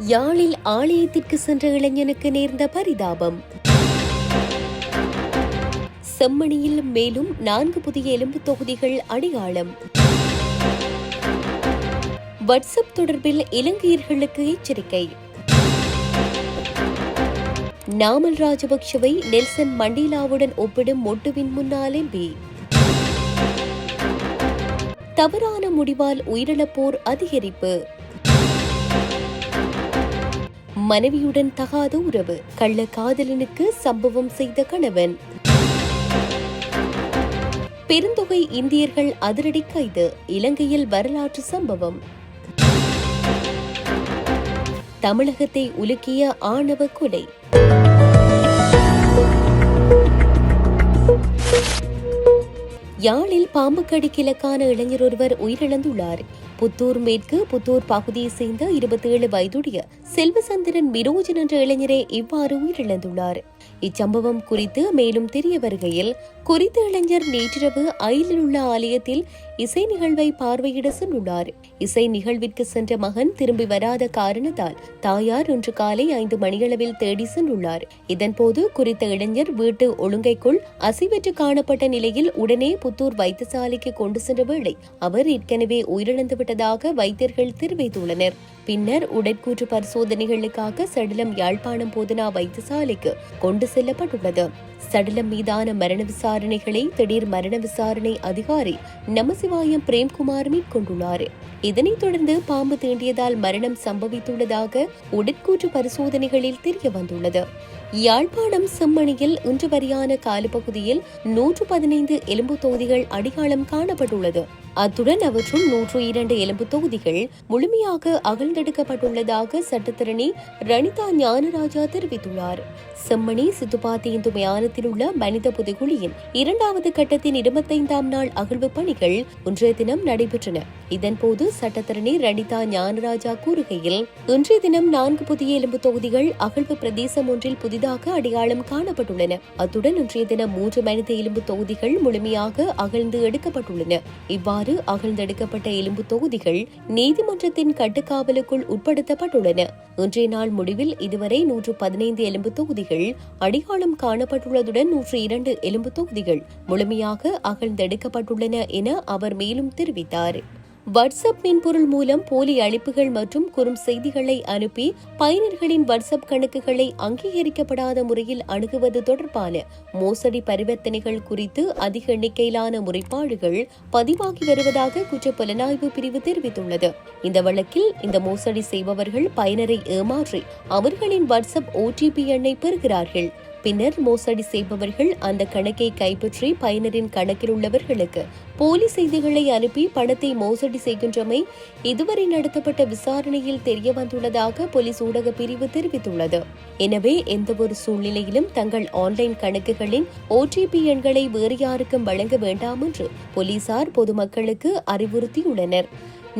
யாழில் ஆலயத்திற்கு சென்ற இளைஞனுக்கு நேர்ந்த பரிதாபம். செம்மணியில் மேலும் நான்கு புதிய எலும்பு தொகுதிகள் அடையாளம். வாட்ஸ்அப் தொடர்பில் இலங்கையர்களுக்கு எச்சரிக்கை. நாமல் ராஜபக்ஷவை நெல்சன் மண்டேலாவுடன் ஒப்பிடும் மொட்டுவின் முன்னாள் எம்பி தவறான முடிவால் உயிரிழப்போர் அதிகரிப்பு. மனைவியுடன் தகாத உறவு. கள்ள காதலனுக்கு சம்பவம் செய்த கணவன். பெருந்தொகை இந்தியர்கள் அதிரடி கைது. இலங்கையில் வரலாற்று சம்பவம். தமிழகத்தை உலுக்கிய ஆணவ கொலை. யாழில் பாம்பு கடிக்கிலக்கான இளைஞர் ஒருவர் உயிரிழந்துள்ளார். புத்தூர் மேற்கு புத்தூர் பகுதியை சேர்ந்த இருபத்தி ஏழு வயதுடைய செல்வசந்திரன் மிரோஜன் என்ற இளைஞரே இவ்வாறு உயிரிழந்துள்ளார். இச்சம்பவம் குறித்து மேலும் தெரிய வருகையில் குறித்த இளைஞர் நேற்றிரவு அயிலில் உள்ள ஆலயத்தில் இசை நிகழ்வை பார்வையிட சென்றுள்ளார் இசை நிகழ்விற்கு சென்ற மகன் திரும்பி வராத காரணத்தால் தாயார் இன்று காலை ஐந்து மணியளவில் தேடி சென்றுள்ளார். இதன்போது குறித்த இளைஞர் வீட்டு ஒழுங்கைக்குள் அசைவற்று காணப்பட்ட நிலையில் உடனே புத்தூர் வைத்தியசாலைக்கு கொண்டு சென்ற வேளை அவர் ஏற்கனவே உயிரிழந்து விட்டதாக வைத்தியர்கள் தெரிவித்துள்ளனர். பின்னர் உடற்கூற்று பரிசோதனைகளுக்காக சடலம் யாழ்ப்பாணம் போதனா வைத்தியசாலைக்கு கொண்டு செல்லப்பட்டுள்ளது. சடலம் மீதான மரண விசாரணை விசாரணைகளை திடீர் மரண விசாரணை அதிகாரி நமசிவாயம் பிரேம்குமார் மேற்கொண்டுள்ளார். இதனைத் தொடர்ந்து பாம்பு தீண்டியதால் மரணம் சம்பவித்துள்ளதாக உடற்கூற்று பரிசோதனைகளில் தெரிய வந்துள்ளது யாழ்ப்பாணம் செம்மணியில் இன்று வரையான காலப்பகுதியில் நூற்று பதினைந்து எலும்பு தொகுதிகள் அடையாளம் காணப்பட்டுள்ளது. அத்துடன் அவற்றுள் நூற்று இரண்டு எலும்பு தொகுதிகள் முழுமையாக அகழ்ந்தெடுக்கப்பட்டுள்ளதாக சட்டத்திரணி ரணிதா ஞானராஜா தெரிவித்துள்ளார். செம்மணி சித்துப்பாத்தியின் மயானத்தில் உள்ள மனித புதைகுழியின் இரண்டாவது கட்டத்தின் இருபத்தைந்தாம் நாள் அகழ்வு பணிகள் இன்றைய தினம் நடைபெற்றன. இதன்போது சட்டத்தரணி ரணிதா ஞானராஜா கூறுகையில் இன்றைய தினம் நான்கு புதிய எலும்பு தொகுதிகள் அகழ்வு பிரதேசம் ஒன்றில் புதிதாக அடையாளம் காணப்பட்டுள்ளன. அத்துடன் இன்றைய தினம் மூன்று மனித எலும்பு தொகுதிகள் முழுமையாக அகழ்ந்து எடுக்கப்பட்டுள்ளன. இவ்வாறு அகழ்ந்தெடுக்கப்பட்ட எலும்பு தொகுதிகள் நீதிமன்றத்தின் கட்டுக்காவலுக்குள் உட்படுத்தப்பட்டுள்ளன. இன்றைய நாள் முடிவில் இதுவரை நூற்று பதினைந்து எலும்பு தொகுதிகள் அடையாளம் காணப்பட்டுள்ளதுடன் நூற்று இரண்டு எலும்பு தொகுதிகள் முழுமையாக அகழ்ந்தெடுக்கப்பட்டுள்ளன என அவர் மேலும் தெரிவித்தார். வாட்ஸ்அப் மென்பொருள் மூலம் போலி அழைப்புகள் மற்றும் குறும் செய்திகளை அனுப்பி பயனர்களின் வாட்ஸ்அப் கணக்குகளை அங்கீகரிக்கப்படாத முறையில் அணுகுவது தொடர்பான மோசடி பரிவர்த்தனைகள் குறித்து அதிக எண்ணிக்கையிலான முறைப்பாடுகள் பதிவாகி வருவதாக குற்ற புலனாய்வு பிரிவு தெரிவித்துள்ளது. இந்த வழக்கில் இந்த மோசடி செய்பவர்கள் பயனரை ஏமாற்றி அவர்களின் வாட்ஸ்அப் ஓடிபி எண்ணை பெறுகிறார்கள். பின்னர் மோசடி செய்பவர்கள் அந்த கணக்கை கைப்பற்றி பயனரின் கணக்கில் உள்ளவர்களுக்கு போலி செய்திகளை அனுப்பி பணத்தை மோசடி செய்கின்றமை இதுவரை நடத்தப்பட்ட விசாரணையில் தெரிய வந்துள்ளதாக போலீஸ் ஊடக பிரிவு தெரிவித்துள்ளது. எனவே எந்தவொரு சூழ்நிலையிலும் தங்கள் ஆன்லைன் கணக்குகளின் ஓடிபி எண்களை வேறு யாருக்கும் வழங்க வேண்டாம் என்று போலீசார் பொதுமக்களுக்கு அறிவுறுத்தியுள்ளனர்.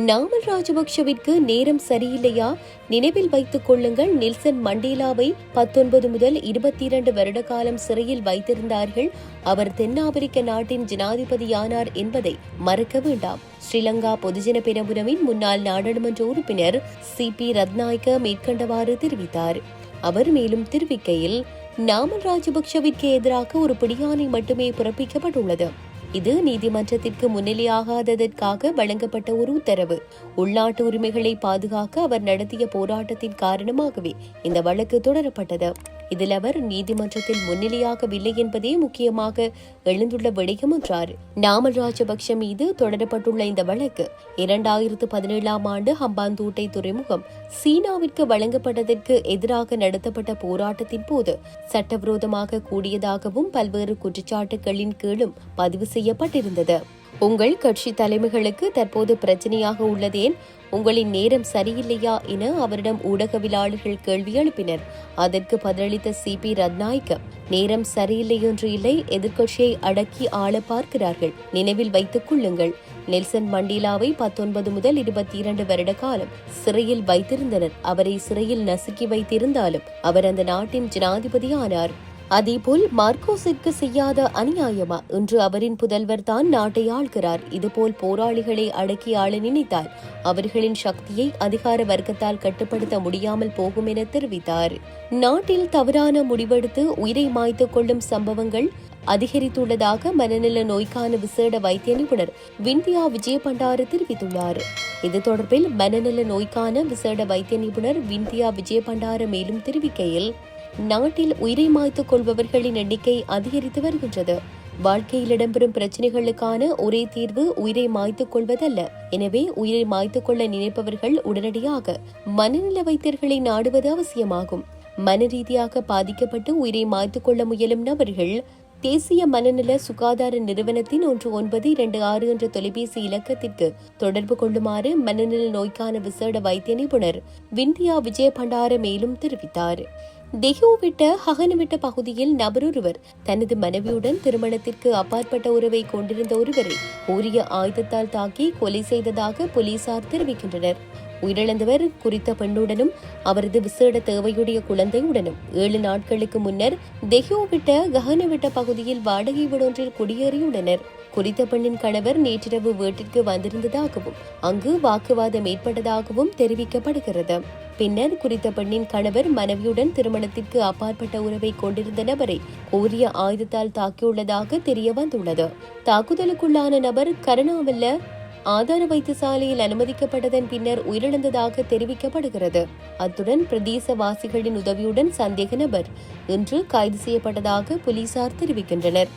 நாமல் ராஜபக்ஷவிற்கு நேரம் சரியில்லையா? நினைவில் வைத்துக் கொள்ளுங்கள் நில்சன் மண்டேலாவை பத்தொன்பது முதல் இருபத்தி இரண்டு வருட காலம் சிறையில் வைத்திருந்தார்கள். அவர் தென்னாப்பிரிக்க நாட்டின் ஜனாதிபதியானார் என்பதை மறக்க வேண்டாம். ஸ்ரீலங்கா பொதுஜன பெரமுனவின் முன்னாள் நாடாளுமன்ற உறுப்பினர் சி. பி. ரத்நாயக்க மேற்கண்டவாறு தெரிவித்தார். அவர் மேலும் தெரிவிக்கையில் நாமல் ராஜபக்ஷவிற்கு எதிராக ஒரு பிடியாணை மட்டுமே பிறப்பிக்கப்பட்டுள்ளது. இது நீதிமன்றத்திற்கு முன்னிலையாகாததற்காக வழங்கப்பட்ட ஒரு உத்தரவு. உள்நாட்டு உரிமைகளை பாதுகாக்க அவர் நடத்திய போராட்டத்தின் காரணமாகவே இந்த வழக்கு தொடரப்பட்டது. இதில் அவர் நீதிமன்றத்தில் முன்னிலையாகவில்லை என்பதே முக்கியமாக எழுந்துள்ள விடயம் என்றார். நாமல் ராஜபக்ஷ மீது தொடரப்பட்டுள்ள இந்த வழக்கு இரண்டாயிரத்து பதினேழாம் ஆண்டு ஹம்பாந்தூட்டை துறைமுகம் சீனாவிற்கு வழங்கப்பட்டதற்கு எதிராக நடத்தப்பட்ட போராட்டத்தின் போது சட்டவிரோதமாக கூடியதாகவும் பல்வேறு குற்றச்சாட்டுகளின் கீழும் பதிவு செய்யப்பட்டிருந்தது. உங்கள் கட்சி தலைமைகளுக்கு தற்போது பிரச்சனையாக உள்ளதேன். உங்களின் நேரம் சரியில்லையா என அவரிடம் ஊடகவியலாளர்கள் கேள்வி எழுப்பினர். அதற்கு பதிலளித்த சி பி ரத்நாயக்க நேரம் சரியில்லை என்று இல்லை எதிர்க்கட்சியை அடக்கி ஆள பார்க்கிறார்கள். நினைவில் வைத்துக் கொள்ளுங்கள். நெல்சன் மண்டேலாவை பத்தொன்பது முதல் இருபத்தி இரண்டு வருட காலம் சிறையில் வைத்திருந்தனர். அவரை சிறையில் நசுக்கி வைத்திருந்தாலும் அவர் அந்த நாட்டின் ஜனாதிபதி ஆனார் அதேபோல் மார்க்கோசிற்கு செய்யாத அநியாயமா? இன்று அவரின் புதல்வர் தான் நாட்டை ஆள்கிறார். இதுபோல் போராளிகளை அடக்கி ஆள நினைத்தால் அவர்களின் சக்தியை அதிகார வர்க்கத்தால் கட்டுப்படுத்த முடியாமல் போகும் என தெரிவித்தார். நாட்டில் தவறான முடிவெடுத்து உயிரை மாய்த்துக் கொள்ளும் சம்பவங்கள் அதிகரித்துள்ளதாக மனநல நோய்க்கான விசேட வைத்திய நிபுணர் விந்தியா விஜயபண்டார தெரிவித்துள்ளார். இது தொடர்பில் மனநல நோய்க்கான விசேட வைத்திய நிபுணர் விந்தியா விஜயபண்டார மேலும் தெரிவிக்கையில் நாட்டில் உயிரை மாய்த்துக் கொள்பவர்களின் எண்ணிக்கை அதிகரித்து வருகின்றது. வாழ்க்கையில் இடம்பெறும் பிரச்சனைகளுக்கான ஒரே தீர்வு உயிரை மாய்த்துக் கொள்வதல்ல. எனவே உயிரை மாய்த்துக் கொள்ள நினைப்பவர்கள் உடனடியாக மனநல வைத்தியர்களை நாடுவது அவசியமாகும். மன ரீதியாக பாதிக்கப்பட்டு உயிரை மாய்த்துக் கொள்ள முயலும் நபர்கள் தேசிய மனநல சுகாதார நிறுவனத்தின் ஒன்று ஒன்பது இரண்டு ஆறு என்ற தொலைபேசி இலக்கத்திற்கு தொடர்பு கொள்ளுமாறு மனநல நோய்க்கான விசேட வைத்திய நிபுணர் விந்தியா விஜய பண்டார மேலும் தெரிவித்தார். தெஹோவிட்ட ஹகனுவிட்ட பகுதியில் நபரொருவர் தனது மனைவியுடன் திருமணத்திற்கு அப்பாற்பட்ட உறவை கொண்டிருந்த ஒருவரை உரிய ஆயுதத்தால் தாக்கி கொலை செய்ததாக போலீசார் தெரிவிக்கின்றனர். உயிரிழந்தவர் குறித்த பெண்ணுடனும் அவரது விசேட தேவையுடைய குழந்தையுடனும் ஏழு நாட்களுக்கு முன்னர் தெஹோவிட்ட கஹனவிட்ட பகுதியில் வாடகை வீடொன்றில் குடியேறியுள்ளனர். குறித்த பெண்ணின் கணவர் நேற்றிரவு வீட்டிற்கு வந்திருந்ததாகவும் அங்கு வாக்குவாதம் ஏற்பட்டதாகவும் தெரிவிக்கப்படுகிறது. பின்னர் குறித்த பெண்ணின் கணவர் மனைவியுடன் திருமணத்திற்கு அப்பாற்பட்ட உறவை கொண்டிருந்த நபரை கோரிய ஆயுதத்தால் தாக்கியுள்ளதாக தெரிய வந்துள்ளது. தாக்குதலுக்குள்ளான நபர் கருணாவல்ல ஆதார வைத்தியசாலையில் அனுமதிக்கப்பட்டதன் பின்னர் உயிரிழந்ததாக தெரிவிக்கப்படுகிறது. அத்துடன் பிரதேசவாசிகளின் உதவியுடன் சந்தேக நபர் இன்று கைது செய்யப்பட்டதாக போலீசார் தெரிவிக்கின்றனர்.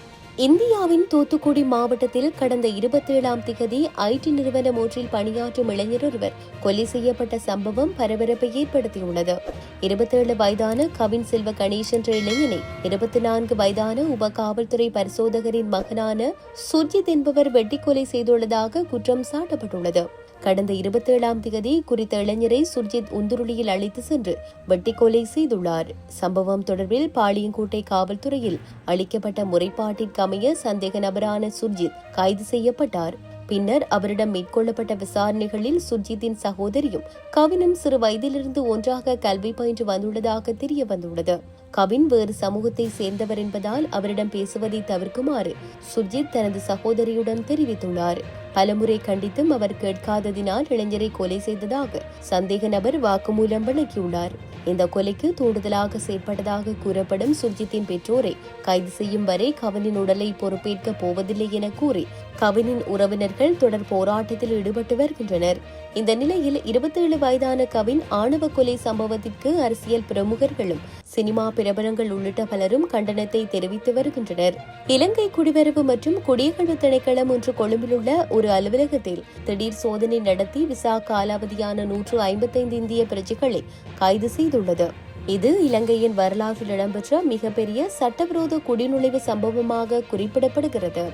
இந்தியாவின் தூத்துக்குடி மாவட்டத்தில் கடந்த இருபத்தேழாம் திகதி ஐடி நிறுவனம் ஒன்றில் பணியாற்றும் இளைஞர் ஒருவர் கொலை செய்யப்பட்ட சம்பவம் பரபரப்பை ஏற்படுத்தியுள்ளது. இருபத்தேழு வயதான கவின் செல்வ கணேஷ் என்ற இளைஞனை இருபத்தி நான்கு வயதான உப காவல்துறை பரிசோதகரின் மகனான சுர்ஜித் என்பவர் வெட்டி கொலை செய்துள்ளதாக குற்றம் சாட்டப்பட்டுள்ளது. கடந்த இருபத்தேழாம் தேதி குறித்த இளைஞரை சுர்ஜித் உந்துருளியில் அழைத்து சென்று வெட்டி கொலை செய்துள்ளார். சம்பவம் தொடர்பில் பாளையங்கோட்டை காவல்துறையில் அளிக்கப்பட்ட முறைப்பாட்டிற்கமைய சந்தேக நபரான சுர்ஜித் கைது செய்யப்பட்டார். பின்னர் அவரிடம் மேற்கொள்ளப்பட்ட விசாரணைகளில் சுர்ஜித்தின் சகோதரியும் கவினும் சிறு வயதிலிருந்து ஒன்றாக கல்வி பயின்று வந்துள்ளதாக தெரிய வந்துள்ளது. கவின் வேறு சமூகத்தை சேர்ந்தவர் என்பதால் அவரிடம் பேசுவதை தவிர்க்குமாறு சுர்ஜித் தனது சகோதரியுடன் தெரிவித்துள்ளார். பலமுறை கண்டித்தும் அவர் கேட்காததினால் இளைஞரை கொலை செய்ததாக சந்தேக நபர் வாக்குமூலம் வழங்கியுள்ளார். இந்த கொலைக்கு தூண்டுதலாக செயற்பட்டதாக கூறப்படும் சுர்ஜித்தின் பெற்றோரை கைது செய்யும் வரை கவனின் உடலை பொறுப்பேற்க போவதில்லை என கூறி கவினின் உறவினர்கள் தொடர் போராட்டத்தில் ஈடுபட்டு வருகின்றனர். இந்த நிலையில் இருபத்தேழு வயதான கவின் ஆணவ கொலை சம்பவத்திற்கு அரசியல் பிரமுகர்களும் சினிமா பிரபலங்கள் உள்ளிட்ட பலரும் கண்டனத்தை தெரிவித்து வருகின்றனர். இலங்கை குடிவரவு மற்றும் குடியகழ்வு திணைக்களம் ஒன்று கொழும்பில் உள்ள ஒரு அலுவலகத்தில் திடீர் சோதனை நடத்தி விசா காலாவதியான நூற்று ஐம்பத்தைந்து இந்திய பிரஜைகளை கைது செய்துள்ளது. இது இலங்கையின் வரலாற்றில் இடம்பெற்ற மிகப்பெரிய சட்டவிரோத குடிநுழைவு சம்பவமாக குறிப்பிடப்படுகிறது.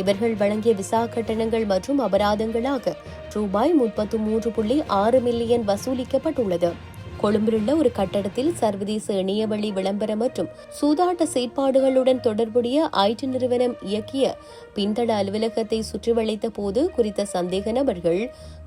இவர்கள் வழங்கிய விசா கட்டணங்கள் மற்றும் அபராதங்களாக ரூபாய் முப்பத்து மூன்று புள்ளி ஆறு மில்லியன் வசூலிக்கப்பட்டுள்ளது. கொழும்பிலுள்ள ஒரு கட்டடத்தில் சர்வதேச இணையவழி விளம்பரம் மற்றும் சூதாட்ட செயற்பாடுகளுடன் தொடர்புடைய ஐடி நிறுவனம் இயக்கிய பின்தள அலுவலகத்தை சுற்றி வளைத்த போது குறித்த சந்தேக நபர்கள்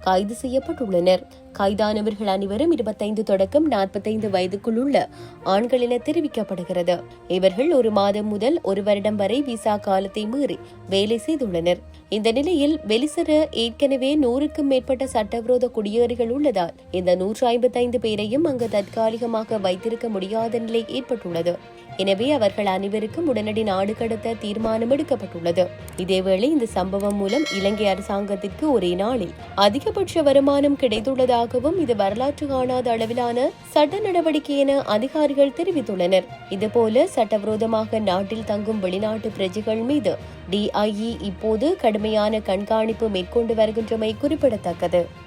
கைது செய்யப்பட்டுள்ளனர். கைதானவர்கள் அனைவரும் இருபத்தைந்து தொடக்கம் நாற்பத்தைந்து வயதுக்குள் உள்ள ஆண்கள் என தெரிவிக்கப்படுகிறது. இவர்கள் ஒரு மாதம் முதல் ஒரு வருடம் வரை விசா காலத்தை மீறி வேலை செய்துள்ளனர். இந்த நிலையில் வெளிசர ஏற்கனவே நூறுக்கும் மேற்பட்ட சட்டவிரோத குடியேறிகள் உள்ளதால் இந்த நூற்று ஐம்பத்தைந்து பேரையும் அங்கு தற்காலிகமாக வைத்திருக்க முடியாத நிலை ஏற்பட்டுள்ளது. எனவே அவர்கள் அனைவருக்கும் உடனடி நாடு கடத்த தீர்மானம் எடுக்கப்பட்டுள்ளது. இதேவேளை இந்த சம்பவம் மூலம் இலங்கை அரசாங்கத்திற்கு ஒரே நாளில் அதிகபட்ச வருமானம் கிடைத்துள்ளதாகவும் இது வரலாற்று காணாத அளவிலான சட்ட நடவடிக்கை என அதிகாரிகள் தெரிவித்துள்ளனர். இதுபோல சட்டவிரோதமாக நாட்டில் தங்கும் வெளிநாட்டு பிரஜைகள் மீது டிஐஇ இப்போது கடுமையான கண்காணிப்பு மேற்கொண்டு வருகின்றமை குறிப்பிடத்தக்கது.